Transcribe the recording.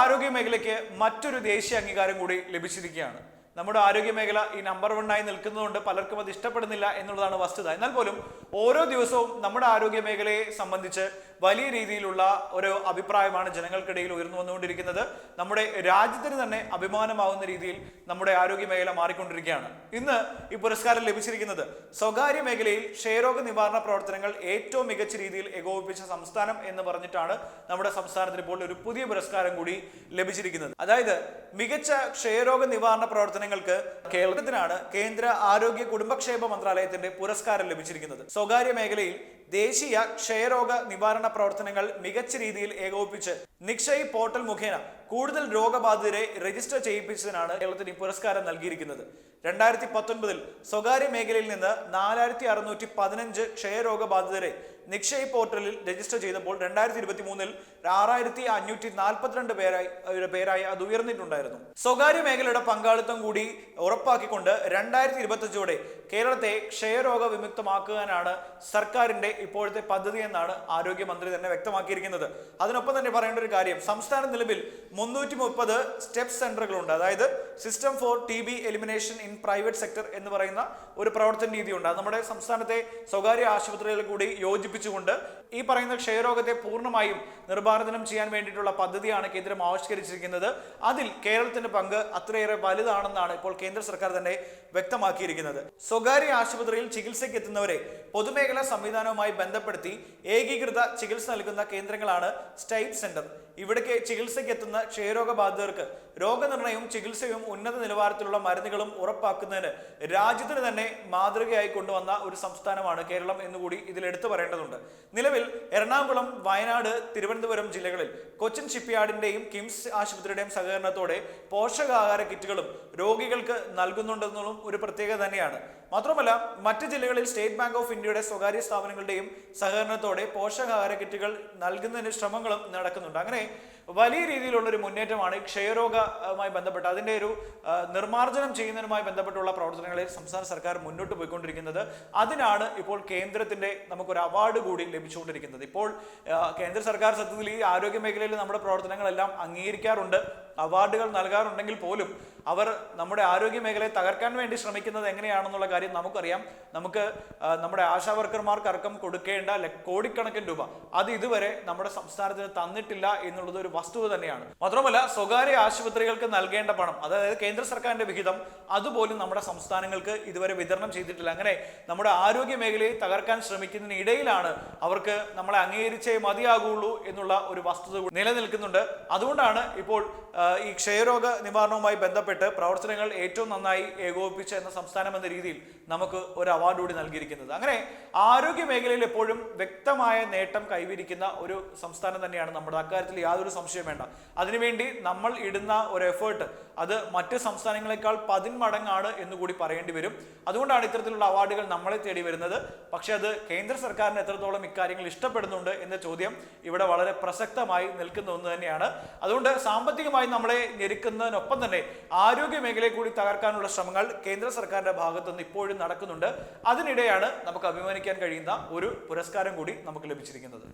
ആരോഗ്യ മേഖലയ്ക്ക് മറ്റൊരു ദേശീയ അംഗീകാരം കൂടി ലഭിച്ചിരിക്കുകയാണ്. നമ്മുടെ ആരോഗ്യ മേഖല ഈ നമ്പർ വണ്ണായി നിൽക്കുന്നതുകൊണ്ട് പലർക്കും അത് ഇഷ്ടപ്പെടുന്നില്ല എന്നുള്ളതാണ് വസ്തുത. എന്നാൽ പോലും ഓരോ ദിവസവും നമ്മുടെ ആരോഗ്യ മേഖലയെ സംബന്ധിച്ച് വലിയ രീതിയിലുള്ള ഒരു അഭിപ്രായമാണ് ജനങ്ങൾക്കിടയിൽ ഉയർന്നു വന്നുകൊണ്ടിരിക്കുന്നത്. നമ്മുടെ രാജ്യത്തിന് തന്നെ അഭിമാനമാവുന്ന രീതിയിൽ നമ്മുടെ ആരോഗ്യ മേഖല മാറിക്കൊണ്ടിരിക്കുകയാണ്. ഇന്ന് ഈ പുരസ്കാരം ലഭിച്ചിരിക്കുന്നത് സ്വകാര്യ മേഖലയിൽ ക്ഷയരോഗ നിവാരണ പ്രവർത്തനങ്ങൾ ഏറ്റവും മികച്ച രീതിയിൽ ഏകോപിപ്പിച്ച സംസ്ഥാനം എന്ന് പറഞ്ഞിട്ടാണ് നമ്മുടെ സംസ്ഥാനത്തിന് ഇപ്പോൾ ഒരു പുതിയ പുരസ്കാരം കൂടി ലഭിച്ചിരിക്കുന്നത്. അതായത് മികച്ച ക്ഷയരോഗ നിവാരണ പ്രവർത്തനങ്ങൾക്ക് കേരളത്തിനാണ് കേന്ദ്ര ആരോഗ്യ കുടുംബക്ഷേമ മന്ത്രാലയത്തിന്റെ പുരസ്കാരം ലഭിച്ചിരിക്കുന്നത്. സ്വകാര്യ മേഖലയിൽ ദേശീയ ക്ഷയരോഗ നിവാരണ പ്രവർത്തനങ്ങൾ മികച്ച രീതിയിൽ ഏകോപിപ്പിച്ച് നിക്ഷയ് പോർട്ടൽ മുഖേന കൂടുതൽ രോഗബാധിതരെ രജിസ്റ്റർ ചെയ്യിപ്പിച്ചതിനാണ് കേരളത്തിന് ഈ പുരസ്കാരം നൽകിയിരിക്കുന്നത്. രണ്ടായിരത്തി പത്തൊൻപതിൽ സ്വകാര്യ മേഖലയിൽ നിന്ന് നാലായിരത്തി അറുന്നൂറ്റി പതിനഞ്ച് ക്ഷയരോഗബാധിതരെ നിക്ഷയ് പോർട്ടലിൽ രജിസ്റ്റർ ചെയ്തപ്പോൾ രണ്ടായിരത്തി ഇരുപത്തി മൂന്നിൽ ആറായിരത്തി അഞ്ഞൂറ്റി നാൽപ്പത്തിരണ്ട് പേരായി പേരായി അത് ഉയർന്നിട്ടുണ്ടായിരുന്നു. സ്വകാര്യ മേഖലയുടെ പങ്കാളിത്തം കൂടി ഉറപ്പാക്കിക്കൊണ്ട് രണ്ടായിരത്തി ഇരുപത്തഞ്ചോടെ കേരളത്തെ ക്ഷയരോഗ വിമുക്തമാക്കാനാണ് സർക്കാരിന്റെ ഇപ്പോഴത്തെ പദ്ധതി എന്നാണ് ആരോഗ്യമന്ത്രി തന്നെ വ്യക്തമാക്കിയിരിക്കുന്നത്. അതിനൊപ്പം തന്നെ പറയേണ്ട ഒരു കാര്യം സംസ്ഥാന നിലവിൽ മുന്നൂറ്റി മുപ്പത് സ്റ്റെപ്പ് സെന്ററുകളുണ്ട്. അതായത് system for T B elimination in private sector എന്ന് പറയുന്ന ഒരു പ്രവർത്തന രീതിയുണ്ട്. നമ്മുടെ സംസ്ഥാനത്തെ സ്വകാര്യ ആശുപത്രികളിൽ കൂടി യോജിപ്പിച്ചുകൊണ്ട് ഈ പറയുന്ന ക്ഷയരോഗത്തെ പൂർണമായും നിർമ്മാർജനം ചെയ്യാൻ വേണ്ടിയിട്ടുള്ള പദ്ധതിയാണ് കേന്ദ്രം ആവിഷ്കരിച്ചിരിക്കുന്നത്. അതിൽ കേരളത്തിന്റെ പങ്ക് അത്രയേറെ വലുതാണെന്നാണ് ഇപ്പോൾ കേന്ദ്ര സർക്കാർ തന്നെ വ്യക്തമാക്കിയിരിക്കുന്നത്. സ്വകാര്യ ആശുപത്രിയിൽ ചികിത്സയ്ക്ക് എത്തുന്നവരെ പൊതുമേഖലാ സംവിധാനവുമായി ബന്ധപ്പെടുത്തി ഏകീകൃത ചികിത്സ നൽകുന്ന കേന്ദ്രങ്ങളാണ് സ്റ്റൈപ്പ് സെന്റർ. ഇവിടേക്ക് ചികിത്സയ്ക്ക് എത്തുന്ന ക്ഷയരോഗ ബാധിതർക്ക് രോഗനിർണയവും ചികിത്സയും ഉന്നത നിലവാരത്തിലുള്ള മരുന്നുകളും ഉറപ്പാക്കുന്നതിന് രാജ്യത്തിന് തന്നെ മാതൃകയായി കൊണ്ടുവന്ന ഒരു സംസ്ഥാനമാണ് കേരളം എന്നുകൂടി ഇതിൽ എടുത്തു നിലവിൽ എറണാകുളം വയനാട് തിരുവനന്തപുരം ജില്ലകളിൽ കൊച്ചിൻ ഷിപ്പ്യാർഡിന്റെയും കിംസ് ആശുപത്രിയുടെയും സഹകരണത്തോടെ പോഷകാഹാര കിറ്റുകളും രോഗികൾക്ക് നൽകുന്നുണ്ടെന്നുള്ള ഒരു പ്രത്യേകത തന്നെയാണ്. മാത്രമല്ല മറ്റ് ജില്ലകളിൽ സ്റ്റേറ്റ് ബാങ്ക് ഓഫ് ഇന്ത്യയുടെ സ്വകാര്യ സ്ഥാപനങ്ങളുടെയും സഹകരണത്തോടെ പോഷകാഹാര കിറ്റുകൾ നൽകുന്നതിന് ശ്രമങ്ങളും നടക്കുന്നുണ്ട്. അങ്ങനെ വലിയ രീതിയിലുള്ള ഒരു മുന്നേറ്റമാണ് ഈ ക്ഷയരോഗമായി ബന്ധപ്പെട്ട് അതിന്റെ ഒരു നിർമ്മാർജനം ചെയ്യുന്നതിനുമായി ബന്ധപ്പെട്ടുള്ള പ്രവർത്തനങ്ങളിൽ സംസ്ഥാന സർക്കാർ മുന്നോട്ട് പോയിക്കൊണ്ടിരിക്കുന്നത്. അതിനാണ് ഇപ്പോൾ കേന്ദ്രത്തിന്റെ നമുക്കൊരു അവാർഡ് കൂടി ലഭിച്ചുകൊണ്ടിരിക്കുന്നത്. ഇപ്പോൾ കേന്ദ്ര സർക്കാർ സത്യത്തിൽ ഈ ആരോഗ്യ മേഖലയിൽ നമ്മുടെ പ്രവർത്തനങ്ങളെല്ലാം അംഗീകരിക്കാറുണ്ട്. അവാർഡുകൾ നൽകാറുണ്ടെങ്കിൽ പോലും അവർ നമ്മുടെ ആരോഗ്യ മേഖലയെ തകർക്കാൻ വേണ്ടി ശ്രമിക്കുന്നത് എങ്ങനെയാണെന്നുള്ള കാര്യം നമുക്കറിയാം. നമുക്ക് നമ്മുടെ ആശാ വർക്കർമാർക്ക് അടക്കം കൊടുക്കേണ്ട കോടിക്കണക്കിന് രൂപ. അത് ഇതുവരെ നമ്മുടെ സംസ്ഥാനത്തിന് തന്നിട്ടില്ല എന്നുള്ളത് ഒരു വസ്തുത തന്നെയാണ്. മാത്രമല്ല സ്വകാര്യ ആശുപത്രികൾക്ക് നൽകേണ്ട പണം അതായത് കേന്ദ്ര സർക്കാരിന്റെ വിഹിതം അതുപോലും നമ്മുടെ സംസ്ഥാനങ്ങൾക്ക് ഇതുവരെ വിതരണം ചെയ്തിട്ടില്ല. അങ്ങനെ നമ്മുടെ ആരോഗ്യ മേഖലയെ തകർക്കാൻ ശ്രമിക്കുന്നതിനിടയിലാണ് അവർക്ക് നമ്മളെ അംഗീകരിച്ചേ മതിയാകുള്ളൂ എന്നുള്ള ഒരു വസ്തുത നിലനിൽക്കുന്നുണ്ട്. അതുകൊണ്ടാണ് ഇപ്പോൾ ഈ ക്ഷയരോഗ നിവാരണവുമായി ബന്ധപ്പെട്ട് പ്രവർത്തനങ്ങൾ ഏറ്റവും നന്നായി ഏകോപിപ്പിച്ച എന്ന സംസ്ഥാനം എന്ന രീതിയിൽ നമുക്ക് ഒരു അവാർഡ് കൂടി നൽകിയിരിക്കുന്നത്. അങ്ങനെ ആരോഗ്യ മേഖലയിൽ എപ്പോഴും വ്യക്തമായ നേട്ടം കൈവരിക്കുന്ന ഒരു സംസ്ഥാനം തന്നെയാണ് നമ്മുടെ. അക്കാര്യത്തിൽ യാതൊരു സംശയം വേണ്ട. അതിനുവേണ്ടി നമ്മൾ ഇടുന്ന ഒരു എഫേർട്ട് അത് മറ്റ് സംസ്ഥാനങ്ങളെക്കാൾ പതിന്മടങ്ങാണ് എന്ന് കൂടി പറയേണ്ടി വരും. അതുകൊണ്ടാണ് ഇത്തരത്തിലുള്ള അവാർഡുകൾ നമ്മളെ തേടി വരുന്നത്. പക്ഷേ അത് കേന്ദ്ര സർക്കാരിന് എത്രത്തോളം ഇക്കാര്യങ്ങൾ ഇഷ്ടപ്പെടുന്നുണ്ട് എന്ന ചോദ്യം ഇവിടെ വളരെ പ്രസക്തമായി നിൽക്കുന്ന ഒന്ന് തന്നെയാണ്. അതുകൊണ്ട് സാമ്പത്തികമായി നമ്മളെ ഞെരുക്കുന്നതിനൊപ്പം തന്നെ ആരോഗ്യ മേഖലയെ കൂടി തകർക്കാനുള്ള ശ്രമങ്ങൾ കേന്ദ്ര സർക്കാരിന്റെ ഭാഗത്തുനിന്ന് ഇപ്പോഴും നടക്കുന്നുണ്ട്. അതിനിടെയാണ് നമുക്ക് അഭിമാനിക്കാൻ കഴിയുന്ന ഒരു പുരസ്കാരം കൂടി നമുക്ക് ലഭിച്ചിരിക്കുന്നത്.